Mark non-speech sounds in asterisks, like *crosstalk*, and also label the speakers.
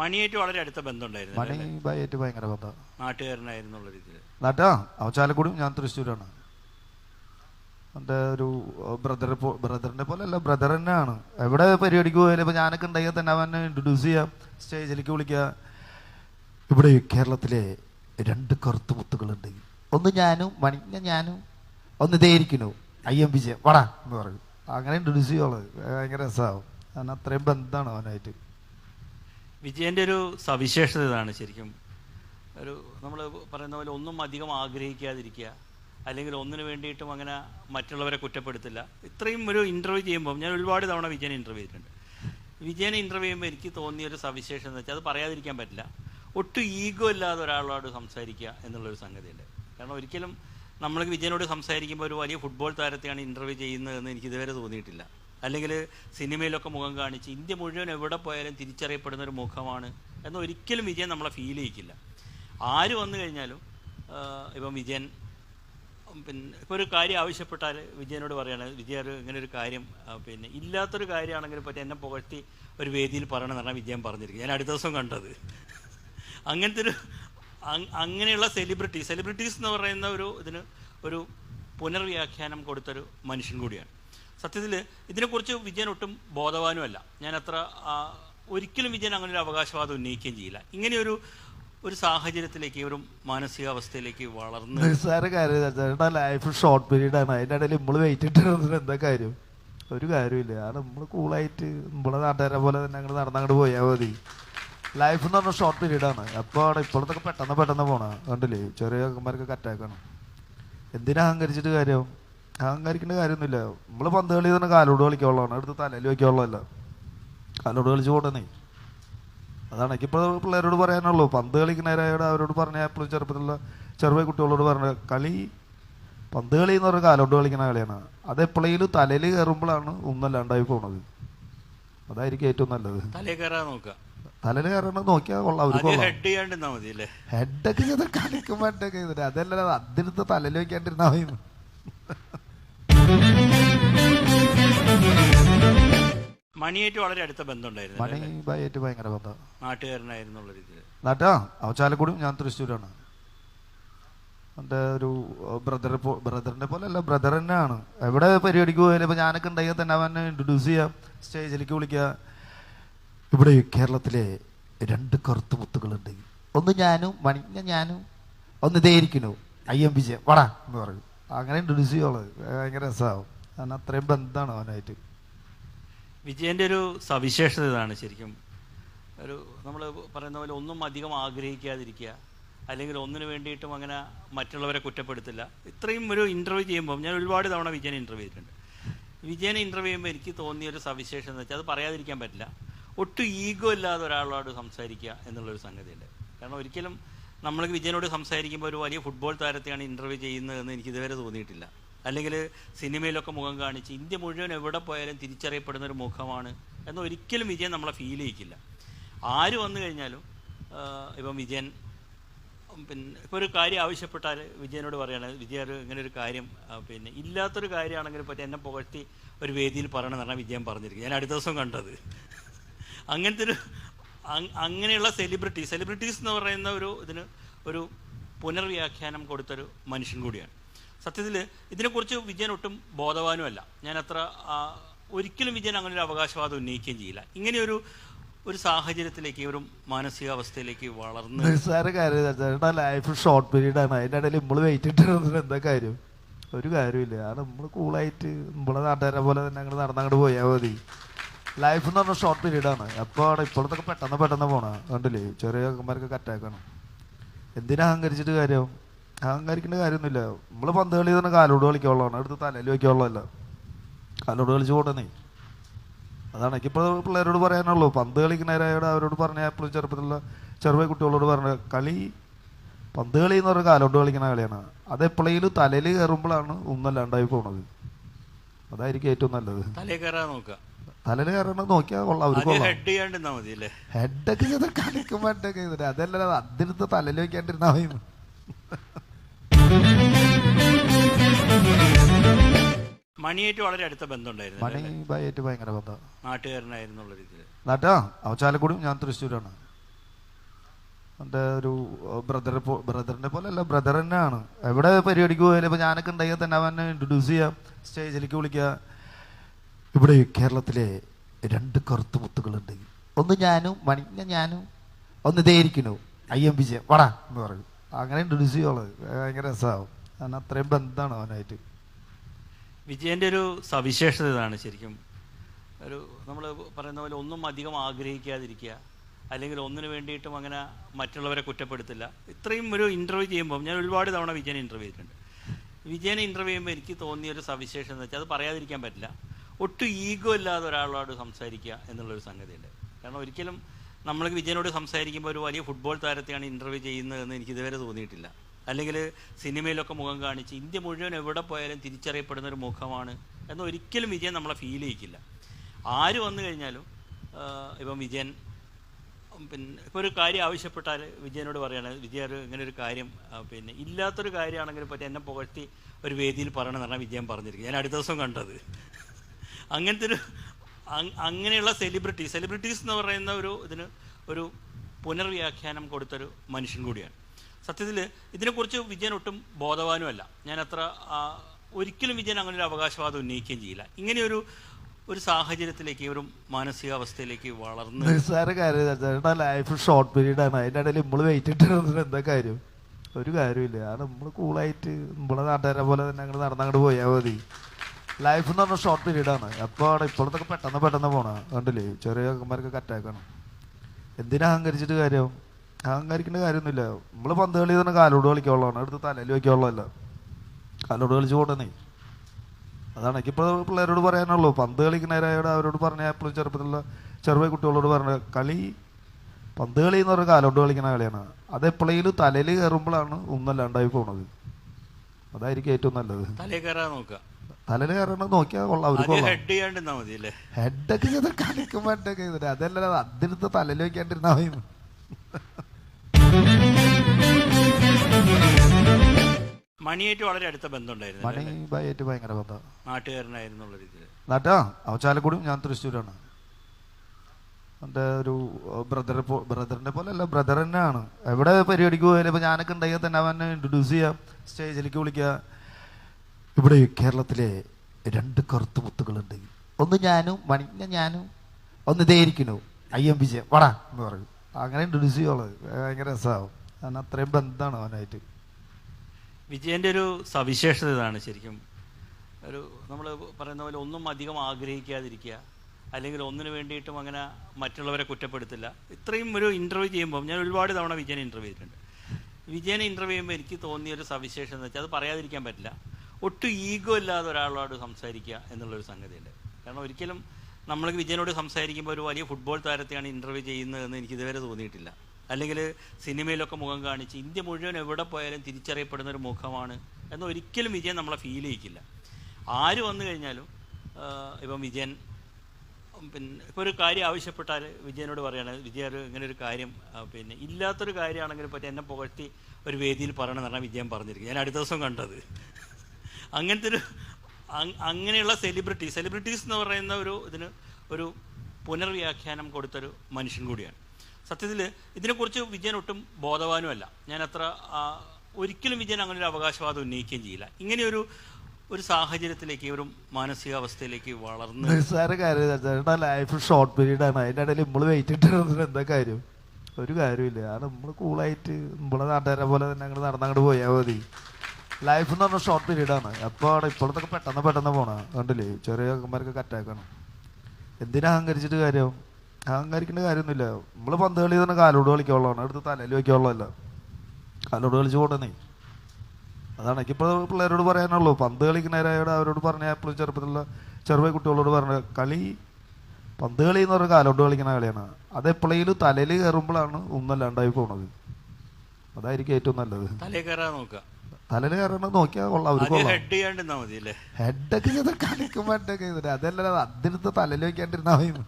Speaker 1: മണിയായിട്ട് വളരെ അടുത്ത ബന്ധമുണ്ടായിരുന്നു
Speaker 2: മണി ഭയങ്കര ബന്ധം.
Speaker 1: നാട്ടുകാരനായിരുന്നുള്ള രീതിയിൽ.
Speaker 2: നാട്ടാ അവ ചാലക്കുടിയും ഞാൻ തൃശ്ശൂരാണ്. എന്റെ ഒരു ബ്രദർ ബ്രദറിനെ പോലെ അല്ല ബ്രദർ തന്നെയാണ്. എവിടെ പരിപാടിക്ക് പോയാലും ഇപ്പൊ ഞാനൊക്കെ ഉണ്ടെങ്കിൽ തന്നെ അവനെ ഇൻട്രൊഡ്യൂസ് ചെയ്യാം സ്റ്റേജിലേക്ക് വിളിക്കുക. ഇവിടെ കേരളത്തിലെ രണ്ട് കറുത്ത മുത്തുകളുണ്ട്. ഒന്ന് ഞാനും മണി ഞാനും. ഒന്ന് ഇതേരിക്കണു ഐ എം വിജയ് വടാ എന്ന് പറയും. അങ്ങനെ ഇൻട്രൊഡ്യൂസ് ചെയ്യുള്ളത് ഭയങ്കര രസമാവും. കാരണം അത്രയും ബന്ധമാണ് അവനായിട്ട്.
Speaker 1: വിജയന്റെ ഒരു സവിശേഷത ഇതാണ് ശരിക്കും. ഒരു നമ്മൾ പറയുന്ന പോലെ ഒന്നും അധികം ആഗ്രഹിക്കാതിരിക്കുക. അല്ലെങ്കിൽ ഒന്നിനു വേണ്ടിയിട്ടും അങ്ങനെ മറ്റുള്ളവരെ കുറ്റപ്പെടുത്തില്ല. ഇത്രയും ഒരു ഇന്റർവ്യൂ ചെയ്യുമ്പോൾ ഞാൻ ഒരുപാട് തവണ വിജയനെ ഇന്റർവ്യൂ ചെയ്തിട്ടുണ്ട്. വിജയനെ ഇന്റർവ്യൂ ചെയ്യുമ്പോൾ എനിക്ക് തോന്നിയ ഒരു സവിശേഷത എന്ന് വെച്ചാൽ അത് പറയാതിരിക്കാൻ പറ്റില്ല. ഒട്ടും ഈഗോ ഇല്ലാതെ ഒരാളോട് സംസാരിക്കുക എന്നുള്ളൊരു സംഗതിയുണ്ട്. കാരണം ഒരിക്കലും നമ്മൾ വിജയനോട് സംസാരിക്കുമ്പോൾ ഒരു വലിയ ഫുട്ബോൾ താരത്തെയാണ് ഇന്റർവ്യൂ ചെയ്യുന്നതെന്ന് എനിക്ക് ഇതുവരെ തോന്നിയിട്ടില്ല. അല്ലെങ്കിൽ സിനിമയിലൊക്കെ മുഖം കാണിച്ച് ഇന്ത്യ മുഴുവൻ എവിടെ പോയാലും തിരിച്ചറിയപ്പെടുന്ന ഒരു മുഖമാണ് എന്ന് ഒരിക്കലും വിജയൻ നമ്മളെ ഫീൽ ചെയ്യിക്കില്ല. ആര് വന്നു കഴിഞ്ഞാലും ഇപ്പം വിജയൻ പിന്നെ ഇപ്പോൾ ഒരു കാര്യം ആവശ്യപ്പെട്ടാൽ വിജയനോട് പറയാണ് വിജയ ഇങ്ങനെ ഒരു കാര്യം പിന്നെ ഇല്ലാത്തൊരു കാര്യമാണെങ്കിൽ പറ്റി എന്നെ പുകഴ്ത്തി ഒരു വേദിയിൽ പറയണമെന്ന് പറഞ്ഞാൽ വിജയൻ പറഞ്ഞിരിക്കും ഞാൻ അടുത്ത ദിവസം കണ്ടത്. അങ്ങനത്തെ ഒരു അങ്ങനെയുള്ള സെലിബ്രിറ്റി സെലിബ്രിറ്റീസ് എന്ന് പറയുന്ന ഒരു ഇതിന് ഒരു പുനർവ്യാഖ്യാനം കൊടുത്തൊരു മനുഷ്യൻ കൂടിയാണ്. സത്യത്തിൽ ഇതിനെക്കുറിച്ച് വിജയൻ ഒട്ടും ബോധവാനുമല്ല. അത്ര ഒരിക്കലും വിജയൻ അങ്ങനെ ഒരു അവകാശവാദം ഉന്നയിക്കുകയും ചെയ്യില്ല. ഇങ്ങനെയൊരു ഒരു സാഹചര്യത്തിലേക്ക് ഒരു മാനസികാവസ്ഥയിലേക്ക് വളർന്ന് *laughs*
Speaker 2: നിസ്സാര കാര്യം ചേട്ടാ ലൈഫ് ഷോർട്ട് പീരീഡ് ആണ്. അതിന്റെ ഇടയിൽ നമ്മൾ വെയിറ്റ് ഇട്ടിരുന്നതിന് എന്താ കാര്യം? ഒരു കാര്യമില്ല അത് നമ്മൾ കൂളായിട്ട് നമ്മളെ നാട്ടുകാരെ പോലെ തന്നെ അങ്ങോട്ട് നടന്നങ്ങോട്ട് പോയാൽ മതി. ലൈഫ് എന്ന് പറഞ്ഞാൽ ഷോർട്ട് പീരീഡ് ആണ്. അപ്പോൾ അവിടെ ഇപ്പോഴത്തൊക്കെ പെട്ടെന്ന് പെട്ടെന്ന് പോകണം കണ്ടില്ലേ? ചെറിയ അക്കന്മാർക്ക് അറ്റാക്കാണ് എന്തിനാ അഹങ്കരിച്ചിട്ട് കാര്യം? അഹങ്കരിക്കേണ്ട കാര്യമൊന്നുമില്ല. നമ്മൾ പന്ത് കളി തന്നെ കാലോട് കളിക്കാനുള്ളതാണ് അടുത്ത് തലയിൽ വയ്ക്കാനുള്ളതല്ല കാലോട് കളിച്ച് പോട്ടെന്നേ അതാണ്. എനിക്കിപ്പോൾ പിള്ളേരോട് പറയാനുള്ളൂ. പന്ത് കളിക്കുന്നവരോട് അവരോട് പറഞ്ഞ എപ്പോഴും ചെറുപ്പത്തിലുള്ള ചെറുപ്പ കുട്ടികളോട് പറഞ്ഞ കളി പന്ത് കളി എന്ന് പറഞ്ഞാൽ കാലോട്ട് കളിക്കുന്ന കളിയാണ്. അത് എപ്പോഴെങ്കിലും തലയിൽ കയറുമ്പോഴാണ് ഒന്നല്ലാണ്ടായി പോണത്. അതായിരിക്കും ഏറ്റവും നല്ലത്.
Speaker 1: തലയിൽ കയറാൻ നോക്കുക.
Speaker 2: തലയിൽ കയറണം നോക്കിയാൽ കൊള്ളാം. അവർക്ക് ഹെഡൊക്കെ ചെയ്ത് കളിക്കുമ്പോൾ ഹെഡൊക്കെ ചെയ്തിട്ട് അതല്ല തലയിൽ വെക്കാണ്ടിരുന്നാ മതി
Speaker 1: മണിയായിട്ട് വളരെ അടുത്ത ബന്ധമുണ്ടായിരുന്നു
Speaker 2: മണി ബായിട്ട് ഭയങ്കര ബന്ധം.
Speaker 1: നാട്ടുകാരനായിരുന്നുള്ള രീതിയിൽ.
Speaker 2: നാട്ടാ അവ ചാലക്കുടിയും ഞാൻ തൃശ്ശൂരാണ്. എന്റെ ഒരു ബ്രദർ ബ്രദറിനെ പോലെ അല്ല ബ്രദർ തന്നെയാണ്. എവിടെ പരിപാടിക്ക് പോയാലും ഞാനൊക്കെ ഉണ്ടെങ്കിൽ തന്നെ അവനെ ഇൻട്രൊഡ്യൂസ് ചെയ്യാം സ്റ്റേജിലേക്ക് വിളിക്കുക. ഇവിടെ കേരളത്തിലെ രണ്ട് കറുത്ത മുത്തുകളുണ്ട്. ഒന്ന് ഞാനും മണി ഞാനും. ഒന്ന് ഇതേരിക്കണു ഐ എം വിജയൻ വടാ എന്ന് പറയും. അങ്ങനെ ഇൻട്രൊഡ്യൂസ് ചെയ്യുള്ളത് ഭയങ്കര രസമാവും. കാരണം അത്രയും ബന്ധമാണ് അവനായിട്ട്.
Speaker 1: വിജയന്റെ ഒരു സവിശേഷത ഇതാണ് ശരിക്കും. ഒരു നമ്മൾ പറയുന്ന പോലെ ഒന്നും അധികം ആഗ്രഹിക്കാതിരിക്കുക. അല്ലെങ്കിൽ ഒന്നിനു വേണ്ടിയിട്ടും അങ്ങനെ മറ്റുള്ളവരെ കുറ്റപ്പെടുത്തില്ല. ഇത്രയും ഒരു ഇന്റർവ്യൂ ചെയ്യുമ്പോൾ ഞാൻ ഒരുപാട് തവണ വിജയനെ ഇന്റർവ്യൂ ചെയ്തിട്ടുണ്ട്. വിജയനെ ഇന്റർവ്യൂ ചെയ്യുമ്പോൾ എനിക്ക് തോന്നിയ ഒരു സവിശേഷത എന്ന് വെച്ചാൽ അത് പറയാതിരിക്കാൻ പറ്റില്ല. ഒട്ടും ഈഗോ ഇല്ലാതെ ഒരാളോട് സംസാരിക്കുക എന്നുള്ളൊരു സംഗതിയുണ്ട്. കാരണം ഒരിക്കലും നമ്മൾ വിജയനോട് സംസാരിക്കുമ്പോൾ ഒരു വലിയ ഫുട്ബോൾ താരത്തെയാണ് ഇന്റർവ്യൂ ചെയ്യുന്നതെന്ന് എനിക്ക് ഇതുവരെ തോന്നിയിട്ടില്ല. അല്ലെങ്കിൽ സിനിമയിലൊക്കെ മുഖം കാണിച്ച് ഇന്ത്യ മുഴുവൻ എവിടെ പോയാലും തിരിച്ചറിയപ്പെടുന്ന ഒരു മുഖമാണ് എന്ന് ഒരിക്കലും വിജയൻ നമ്മളെ ഫീൽ ചെയ്യിക്കില്ല. ആര് വന്നു കഴിഞ്ഞാലും ഇപ്പം വിജയൻ പിന്നെ ഇപ്പോൾ ഒരു കാര്യം ആവശ്യപ്പെട്ടാൽ വിജയനോട് പറയണം വിജയ ഇങ്ങനെ ഒരു കാര്യം പിന്നെ ഇല്ലാത്തൊരു കാര്യമാണെങ്കിലും പറ്റി എന്നെ പുകഴ്ത്തി ഒരു വേദിയിൽ പറയണമെന്ന് പറഞ്ഞാൽ വിജയൻ പറഞ്ഞിരിക്കും ഞാൻ അടുത്ത ദിവസം കണ്ടത്. അങ്ങനത്തെ ഒരു അങ്ങനെയുള്ള സെലിബ്രിറ്റി സെലിബ്രിറ്റീസ് എന്ന് പറയുന്ന ഒരു ഇതിന് ഒരു പുനർവ്യാഖ്യാനം കൊടുത്തൊരു മനുഷ്യൻ കൂടിയാണ്. സത്യത്തിൽ ഇതിനെക്കുറിച്ച് വിജയൻ ഒട്ടും ബോധവാനുമല്ല. അത്ര ഒരിക്കലും വിജയൻ അങ്ങനെ ഒരു അവകാശവാദം ഉന്നയിക്കുകയും ചെയ്യില്ല. ഇങ്ങനെയൊരു ഒരു സാഹചര്യത്തിലേക്ക് ഒരു മാനസികാവസ്ഥയിലേക്ക് വളർന്ന്
Speaker 2: നിസ്സാര കാര്യം ലൈഫ് ഷോർട്ട് പീരീഡ് ആണ്. അതിന്റെ ഇടയിൽ നമ്മൾ വെയിറ്റ് എന്താ കാര്യം? ഒരു കാര്യമില്ല അത് നമ്മൾ കൂളായിട്ട് നമ്മളെ നാട്ടുകാരെ പോലെ തന്നെ അങ്ങോട്ട് നടന്നങ്ങോട്ട് പോയാൽ മതി. ലൈഫ് എന്ന് പറഞ്ഞാൽ ഷോർട്ട് പീരീഡ് ആണ്. അപ്പോൾ അവിടെ ഇപ്പോഴത്തൊക്കെ പെട്ടെന്ന് പെട്ടെന്ന് പോകണം കണ്ടില്ലേ? ചെറിയ ചെക്കന്മാർക്കൊക്കെ അറ്റാക്കാണ് എന്തിനാ അഹങ്കരിച്ചിട്ട് കാര്യം? അഹങ്കരിക്കേണ്ട കാര്യമൊന്നുമില്ല. നമ്മൾ പന്ത് കളി തന്നെ കാലോട് കളിക്കാനുള്ളതാണ് അടുത്ത് തലയിൽ വയ്ക്കാനുള്ളതല്ല കാലോട് കളിച്ച് പോട്ടെന്നേ അതാണ് എനിക്കിപ്പോൾ പിള്ളേരോട് പറയാനുള്ളൂ. പന്ത് കളിക്കുന്നവരായോട് അവരോട് പറഞ്ഞ എപ്പോഴും ചെറുപ്പത്തിലുള്ള ചെറുപ്പ കുട്ടികളോട് പറഞ്ഞ കളി പന്ത് കളി എന്ന് പറഞ്ഞാൽ കാലോട്ട് കളിക്കുന്ന കളിയാണ്. അത് എപ്പോഴെങ്കിലും തലയിൽ കയറുമ്പോഴാണ് ഒന്നല്ലാണ്ടായി പോണത്. അതായിരിക്കും ഏറ്റവും നല്ലത്.
Speaker 1: തലയിൽ കയറാൻ നോക്കുക.
Speaker 2: തലയിൽ കയറണം നോക്കിയാൽ കൊള്ളാം. അവർക്ക് ഹെഡൊക്കെ ചെയ്ത് കളിക്കുമ്പോൾ ഹെഡൊക്കെ ചെയ്തിട്ട്. അതല്ല അതിനടുത്ത് തലയിൽ വെക്കാണ്ടിരുന്നാൽ മതി
Speaker 1: മണിയായിട്ട് വളരെ അടുത്ത ബന്ധമുണ്ടായിരുന്നു
Speaker 2: മണി ഭയങ്കര ബന്ധം.
Speaker 1: നാട്ടുകാരനായിരുന്നുള്ള രീതിയിൽ
Speaker 2: നാട്ടാ അവ ചാലക്കുടിയും ഞാൻ തൃശ്ശൂരാണ്. എന്റെ ഒരു ബ്രദർ പോ ബ്രദറിനെ പോലെ അല്ല ബ്രദർ തന്നെയാണ്. എവിടെ പരിപാടിക്ക് പോയാലും ഇപ്പോൾ ഞാനൊക്കെ ഉണ്ടെങ്കിൽ തന്നെ അവനെ ഇൻട്രൊഡ്യൂസ് ചെയ്യാം സ്റ്റേജിലേക്ക് വിളിക്കുക ഇവിടെ കേരളത്തിലെ രണ്ട് കറുത്ത മുത്തുകളുണ്ട്. ഒന്ന് ഞാനും മണി ഞാനും. ഒന്ന് ഇതേരിക്കണു ഐ എം വിജയൻ. വടാ എന്ന് പറയും. അങ്ങനെ ഇൻട്രൊഡ്യൂസ് ചെയ്യുള്ളത് ഭയങ്കര രസമാവും. കാരണം അത്രയും ബന്ധമാണ് അവനായിട്ട്.
Speaker 1: വിജയന്റെ ഒരു സവിശേഷത ഇതാണ് ശരിക്കും. ഒരു നമ്മൾ പറയുന്ന പോലെ ഒന്നും അധികം ആഗ്രഹിക്കാതിരിക്കുക. അല്ലെങ്കിൽ ഒന്നിനു വേണ്ടിയിട്ടും അങ്ങനെ മറ്റുള്ളവരെ കുറ്റപ്പെടുത്തില്ല. ഇത്രയും ഒരു ഇന്റർവ്യൂ ചെയ്യുമ്പോൾ ഞാൻ ഒരുപാട് തവണ വിജയനെ ഇന്റർവ്യൂ ചെയ്തിട്ടുണ്ട്. വിജയനെ ഇന്റർവ്യൂ ചെയ്യുമ്പോൾ എനിക്ക് തോന്നിയ ഒരു സവിശേഷത എന്ന് വെച്ചാൽ അത് പറയാതിരിക്കാൻ പറ്റില്ല. ഒട്ടും ഈഗോ ഇല്ലാതെ ഒരാളോട് സംസാരിക്കുക എന്നുള്ളൊരു സംഗതിയുണ്ട്. കാരണം ഒരിക്കലും നമ്മൾ വിജയനോട് സംസാരിക്കുമ്പോൾ ഒരു വലിയ ഫുട്ബോൾ താരത്തെയാണ് ഇന്റർവ്യൂ ചെയ്യുന്നതെന്ന് എനിക്കിതുവരെ തോന്നിയിട്ടില്ല. അല്ലെങ്കിൽ സിനിമയിലൊക്കെ മുഖം കാണിച്ച് ഇന്ത്യ മുഴുവൻ എവിടെ പോയാലും തിരിച്ചറിയപ്പെടുന്ന ഒരു മുഖമാണ് എന്ന് ഒരിക്കലും വിജയൻ നമ്മളെ ഫീൽ ചെയ്യിക്കില്ല. ആര് വന്നു കഴിഞ്ഞാലും ഇപ്പം വിജയൻ പിന്നെ ഇപ്പോൾ ഒരു കാര്യം ആവശ്യപ്പെട്ടാൽ വിജയനോട് പറയണത് വിജയ ഇങ്ങനെ ഒരു കാര്യം പിന്നെ ഇല്ലാത്തൊരു കാര്യമാണെങ്കിലും പറ്റി എന്നെ പുകഴ്ത്തി ഒരു വേദിയിൽ പറയണമെന്ന് പറഞ്ഞാൽ വിജയൻ പറഞ്ഞിരിക്കും ഞാൻ അടുത്ത ദിവസം കണ്ടത്. *laughs* അങ്ങനത്തെ ഒരു അങ്ങനെയുള്ള സെലിബ്രിറ്റി സെലിബ്രിറ്റീസ് എന്ന് പറയുന്ന ഒരു ഇതിന് ഒരു പുനർവ്യാഖ്യാനം കൊടുത്തൊരു മനുഷ്യൻ കൂടിയാണ്. സത്യത്തിൽ ഇതിനെക്കുറിച്ച് വിജയൻ ഒട്ടും ബോധവാനുമല്ല. ഞാൻ അത്ര ഒരിക്കലും വിജയൻ അങ്ങനെ ഒരു അവകാശവാദം ഉന്നയിക്കുകയും ചെയ്യില്ല. ഇങ്ങനെയൊരു ഒരു സാഹചര്യത്തിലേക്ക് ഒരു മാനസികാവസ്ഥയിലേക്ക് വളർന്ന്
Speaker 2: നിസ്സാര കാര്യം ലൈഫ് ഷോർട്ട് പീരീഡ് ആണ്. അതിന്റെ ഇടയിൽ നമ്മൾ വെയിറ്റ് ഇട്ടിരുന്നത് എന്താ കാര്യം? ഒരു കാര്യമില്ല കാരണം നമ്മൾ കൂളായിട്ട് നമ്മളെ നാട്ടുകാരെ പോലെ തന്നെ അങ്ങോട്ട് നടന്നങ്ങോട്ട് പോയാൽ മതി. ലൈഫ് എന്ന് പറഞ്ഞാൽ ഷോർട്ട് പീരീഡ് ആണ്. അപ്പോൾ ഇപ്പോഴത്തൊക്കെ പെട്ടെന്ന് പെട്ടെന്ന് പോകണം കണ്ടില്ലേ? ചെറിയ ചെക്കന്മാരൊക്കെ കറ്റാക്കണം എന്തിനാ അഹങ്കരിച്ചിട്ട് കാര്യം? അഹങ്കരിക്കേണ്ട കാര്യമൊന്നുമില്ല. നമ്മൾ പന്ത് കളി തന്നെ കാലോട് കളിക്കാനുള്ളതാണ്. എടുത്ത് തലയിൽ വയ്ക്കാനുള്ളതല്ല കാലോട് കളിച്ച് പോട്ടെന്നേ അതാണ്. എനിക്കിപ്പോൾ പിള്ളേരോട് പറയാനുള്ളൂ. പന്ത് കളിക്കുന്നവരായോട് അവരോട് പറഞ്ഞ എപ്പോഴും ചെറുപ്പത്തിലുള്ള ചെറുപ്പ കുട്ടികളോട് പറഞ്ഞ കളി പന്ത് കളി എന്ന് പറഞ്ഞ കാലോട്ട് കളിക്കുന്ന കളിയാണ്. അത് എപ്പോഴെങ്കിലും തലയിൽ കയറുമ്പോഴാണ് ഒന്നല്ലാണ്ടായി പോണത്. അതായിരിക്കും ഏറ്റവും നല്ലത്. തലയിൽ കയറണം നോക്കിയാൽ കൊള്ളാം. അവർക്ക് ഹെഡൊക്കെ ചെയ്ത് കളിക്കുമ്പോൾ ഹെഡൊക്കെ ചെയ്തിട്ട് അതല്ല അതിനടുത്ത് തലയിൽ വെക്കാണ്ടിരുന്നാ മതി.
Speaker 1: മണിയായിട്ട് വളരെ അടുത്ത ബന്ധമുണ്ടായിരുന്നു
Speaker 2: മണി ഭയങ്കര ബന്ധം.
Speaker 1: നാട്ടുകാരനായിരുന്നു എന്നുള്ള രീതിയിൽ.
Speaker 2: നാട്ടാ അവ ചാലക്കുടിയും ഞാൻ തൃശ്ശൂരാണ്. എന്റെ ഒരു ബ്രദർ പോ ബ്രദറിനെ പോലെ അല്ല ബ്രദർ തന്നെയാണ്. എവിടെ പരിപാടിക്ക് പോയാലും ഇപ്പം ഞാനൊക്കെ ഉണ്ടെങ്കിൽ തന്നെ അവനെ ഇൻട്രൊഡ്യൂസ് ചെയ്യാം സ്റ്റേജിലേക്ക് വിളിക്കുക. ഇവിടെ കേരളത്തിലെ രണ്ട് കറുത്ത മുത്തുകളുണ്ട്. ഒന്ന് ഞാനും മണി ഞാനും. ഒന്ന് ഇതേരിക്കണു ഐ എം വിജയം വടാ എന്ന് പറയും. അങ്ങനെ ഇൻട്രൊഡ്യൂസ് ചെയ്യുള്ളത് ഭയങ്കര രസമാവും. കാരണം അത്രയും ബന്ധമാണ് അവനായിട്ട്.
Speaker 1: വിജയന്റെ ഒരു സവിശേഷത ഇതാണ് ശരിക്കും. ഒരു നമ്മൾ പറയുന്ന പോലെ ഒന്നും അധികം ആഗ്രഹിക്കാതിരിക്കുക. അല്ലെങ്കിൽ ഒന്നിനു വേണ്ടിയിട്ടും അങ്ങനെ മറ്റുള്ളവരെ കുറ്റപ്പെടുത്തില്ല. ഇത്രയും ഒരു ഇന്റർവ്യൂ ചെയ്യുമ്പോൾ ഞാൻ ഒരുപാട് തവണ വിജയനെ ഇന്റർവ്യൂ ചെയ്തിട്ടുണ്ട്. വിജയനെ ഇന്റർവ്യൂ ചെയ്യുമ്പോൾ എനിക്ക് തോന്നിയ ഒരു സവിശേഷത എന്ന് വെച്ചാൽ അത് പറയാതിരിക്കാൻ പറ്റില്ല. ഒട്ടും ഈഗോ ഇല്ലാതെ ഒരാളോട് സംസാരിക്കുക എന്നുള്ളൊരു സംഗതിയുണ്ട്. കാരണം ഒരിക്കലും നമ്മൾ വിജയനോട് സംസാരിക്കുമ്പോൾ ഒരു വലിയ ഫുട്ബോൾ താരത്തെയാണ് ഇന്റർവ്യൂ ചെയ്യുന്നതെന്ന് എനിക്ക് ഇതുവരെ തോന്നിയിട്ടില്ല. അല്ലെങ്കിൽ സിനിമയിലൊക്കെ മുഖം കാണിച്ച് ഇന്ത്യ മുഴുവൻ എവിടെ പോയാലും തിരിച്ചറിയപ്പെടുന്ന ഒരു മുഖമാണ് എന്ന് ഒരിക്കലും വിജയൻ നമ്മളെ ഫീൽ ചെയ്യിക്കില്ല. ആര് വന്നു കഴിഞ്ഞാലും ഇപ്പം വിജയൻ പിന്നെ ഇപ്പോൾ ഒരു കാര്യം ആവശ്യപ്പെട്ടാൽ വിജയനോട് പറയണത് വിജയ ഒരു ഇങ്ങനെ ഒരു കാര്യം പിന്നെ ഇല്ലാത്തൊരു കാര്യമാണെങ്കിൽ പറ്റി എന്നെ പുകഴ്ത്തി ഒരു വേദിയിൽ പറയണമെന്ന് പറഞ്ഞാൽ വിജയൻ പറഞ്ഞിരിക്കും ഞാൻ അടുത്ത ദിവസം കണ്ടത്. അങ്ങനത്തെ ഒരു അങ്ങനെയുള്ള സെലിബ്രിറ്റി സെലിബ്രിറ്റീസ് എന്ന് പറയുന്ന ഒരു ഇതിന് ഒരു പുനർവ്യാഖ്യാനം കൊടുത്തൊരു മനുഷ്യൻ കൂടിയാണ്. സത്യത്തിൽ ഇതിനെക്കുറിച്ച് വിജയൻ ഒട്ടും ബോധവാനുമല്ല. ഞാൻ അത്ര ഒരിക്കലും വിജയൻ അങ്ങനെ ഒരു അവകാശവാദം ഉന്നയിക്കുകയും ചെയ്യില്ല. ഇങ്ങനെയൊരു ഒരു സാഹചര്യത്തിലേക്ക് ഒരു മാനസികാവസ്ഥയിലേക്ക് വളർന്ന്
Speaker 2: നിസ്സാര കാര്യം ലൈഫ് ഷോർട്ട് പീരീഡ് ആണ്. അതിന്റെ ഇടയിൽ നമ്മൾ വെയിറ്റ് ഇട്ടിരുന്നത് എന്താ കാര്യം? ഒരു കാര്യമില്ല കാരണം നമ്മൾ കൂളായിട്ട് നമ്മളെ നാട്ടുകാരെ പോലെ തന്നെ അങ്ങോട്ട് നടന്നങ്ങോട്ട് പോയാൽ മതി. ലൈഫ് എന്ന് പറഞ്ഞാൽ ഷോർട്ട് പീരീഡ് ആണ്. അപ്പോൾ ഇപ്പോഴത്തൊക്കെ പെട്ടെന്ന് പെട്ടെന്ന് പോകണം കണ്ടില്ലേ? ചെറിയ അക്കന്മാർക്ക് കറ്റാക്കണം എന്തിനാ അഹങ്കരിച്ചിട്ട് കാര്യം? അഹങ്കരിക്കേണ്ട കാര്യമൊന്നുമില്ല. നമ്മൾ പന്ത് കളി തന്നെ കാലോട് കളിക്കാനുള്ളതാണ് അടുത്ത് തലയിൽ വയ്ക്കാനുള്ളതല്ല കാലോട് കളിച്ച് പോട്ടെന്നേ അതാണ്. എനിക്കിപ്പോൾ പിള്ളേരോട് പറയാനുള്ളൂ. പന്ത് കളിക്കുന്നവരായോട് അവരോട് പറഞ്ഞ എപ്പോഴും ചെറുപ്പത്തിലുള്ള ചെറുപ്പ കുട്ടികളോട് പറഞ്ഞ കളി പന്ത് കളി എന്ന് പറഞ്ഞാൽ കാലോട്ട് കളിക്കുന്ന കളിയാണ്. അത് എപ്പോഴെങ്കിലും തലയിൽ കയറുമ്പോഴാണ് ഒന്നല്ലാണ്ടായി പോണത്. അതായിരിക്കും ഏറ്റവും നല്ലത്.
Speaker 1: തലയിൽ കയറാൻ നോക്കുക
Speaker 2: തലയിൽ കയറണം നോക്കിയാൽ കൊള്ളാം. ഹെഡൊക്കെ ചെയ്ത് കളിക്കുമ്പോൾ ഹെഡൊക്കെ ചെയ്തിട്ട് അതല്ല അതിനടുത്ത് തലയിൽ വെക്കാണ്ടിരുന്നാൽ മതി